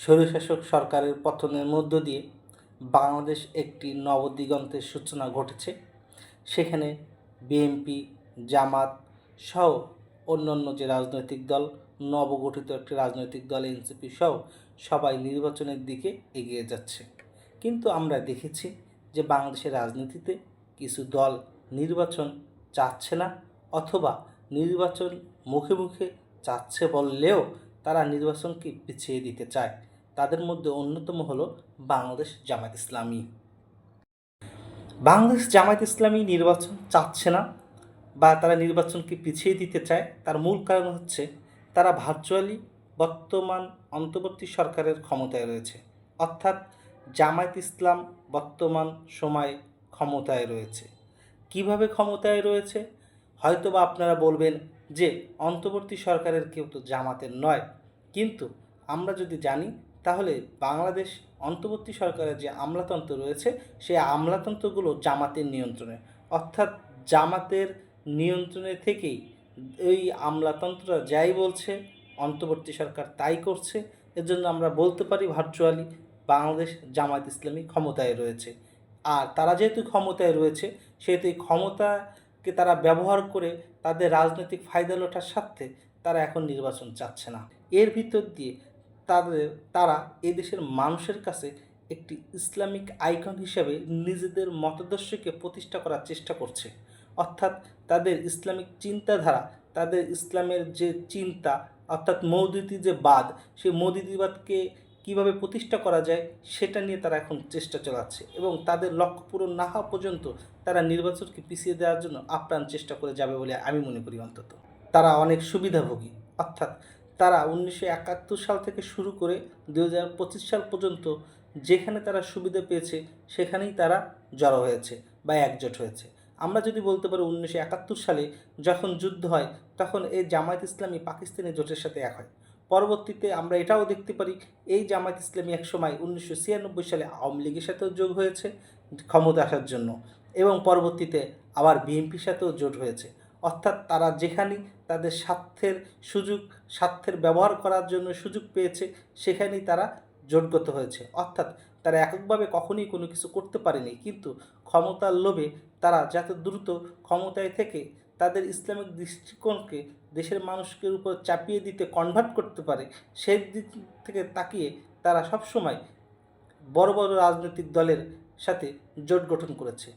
স্বৈরশাসক সরকারের পতনের মধ্য দিয়ে বাংলাদেশ একটি নবদিগন্তের সূচনা ঘটেছে। সেখানে বিএনপি, জামাত সহ অন্যান্য যে রাজনৈতিক দল, নবগঠিত একটি রাজনৈতিক দল, এনসিপি সহ সবাই নির্বাচনের দিকে এগিয়ে যাচ্ছে। কিন্তু আমরা দেখেছি যে বাংলাদেশের রাজনীতিতে কিছু দল নির্বাচন চাচ্ছে না অথবা নির্বাচন মুখে মুখে চাচ্ছে বললেও তারা নির্বাচনকে পিছিয়ে দিতে চায়। তাদের মধ্যে অন্যতম হলো বাংলাদেশ জামায়াত ইসলামী। বাংলাদেশ জামায়াত ইসলামী নির্বাচন চাচ্ছে না বা তারা নির্বাচনকে পিছিয়ে দিতে চায়, তার মূল কারণ হচ্ছে তারা ভার্চুয়ালি বর্তমান অন্তর্বর্তী সরকারের ক্ষমতায় রয়েছে, অর্থাৎ জামায়াত ইসলাম বর্তমান সময়ে ক্ষমতায় রয়েছে। কীভাবে ক্ষমতায় রয়েছে? হয়তোবা আপনারা বলবেন যে, অন্তর্বর্তী সরকারের কেউ তো জামাতের নয়, কিন্তু আমরা যদি জানি তাহলে বাংলাদেশ অন্তর্বর্তী সরকারের যে আমলাতন্ত্র রয়েছে, সেই আমলাতন্ত্রগুলো জামাতের নিয়ন্ত্রণে। অর্থাৎ জামাতের নিয়ন্ত্রণে থেকেই এই আমলাতন্ত্ররা যাই বলছে, অন্তর্বর্তী সরকার তাই করছে। এজন্য আমরা বলতে পারি ভার্চুয়ালি, বাংলাদেশ জামায়াত ইসলামী ক্ষমতায় রয়েছে। আর তারা যেহেতু ক্ষমতায় রয়েছে, সেহেতু এই ক্ষমতাকে তারা ব্যবহার করে তাদের রাজনৈতিক ফায়দা লোটার স্বার্থে তারা এখন নির্বাচন চাচ্ছে না। এর ভিতর দিয়ে তাদের, তারা এদেশের মানুষের কাছে একটি ইসলামিক আইকন হিসেবে নিজেদের মতাদর্শকে প্রতিষ্ঠা করার চেষ্টা করছে। অর্থাৎ তাদের ইসলামিক চিন্তাধারা, তাদের ইসলামের যে চিন্তা, অর্থাৎ মৌদুদি যে বাদ, সেই মৌদিতিবাদকে কীভাবে প্রতিষ্ঠা করা যায়, সেটা নিয়ে তারা এখন চেষ্টা চালাচ্ছে এবং তাদের লক্ষ্য পূরণ না হওয়া পর্যন্ত তারা নির্বাচনকে পিছিয়ে দেওয়ার জন্য আপ্রাণ চেষ্টা করে যাবে বলে আমি মনে করি অন্তত। তারা অনেক সুবিধাভোগী, অর্থাৎ তারা উনিশশো একাত্তর সাল থেকে শুরু করে দু হাজার পঁচিশ সাল পর্যন্ত যেখানে তারা সুবিধা পেয়েছে, সেখানেই তারা জড়ো হয়েছে বা একজোট হয়েছে। আমরা যদি বলতে পারি উনিশশো একাত্তর সালে যখন যুদ্ধ হয়, তখন এই জামায়াত ইসলামী পাকিস্তানি জোটের সাথে এক হয়। পরবর্তীতে আমরা এটাও দেখতে পারি, এই জামায়াত ইসলামী একসময় উনিশশো ছিয়ানব্বই সালে আওয়ামী লীগের সাথেও যোগ হয়েছে ক্ষমতা আসার জন্য এবং পরবর্তীতে আবার বিএনপির সাথেও জোট হয়েছে। অর্থাৎ তারা যেখানেই তাদের স্বার্থের সুযোগ, স্বার্থের ব্যবহার করার জন্য সুযোগ পেয়েছে, সেখানেই তারা জোটগত হয়েছে। অর্থাৎ তারা এককভাবে কখনোই কোনো কিছু করতে পারেনি। কিন্তু ক্ষমতার লোভে তারা যাতে দ্রুত ক্ষমতায় থেকে তাদের ইসলামিক দৃষ্টিকোণকে দেশের মানুষের উপর চাপিয়ে দিতে কনভার্ট করতে পারে, সেই দিক থেকে তাকিয়ে তারা সবসময় বড় বড় রাজনৈতিক দলের সাথে জোট গঠন করেছে।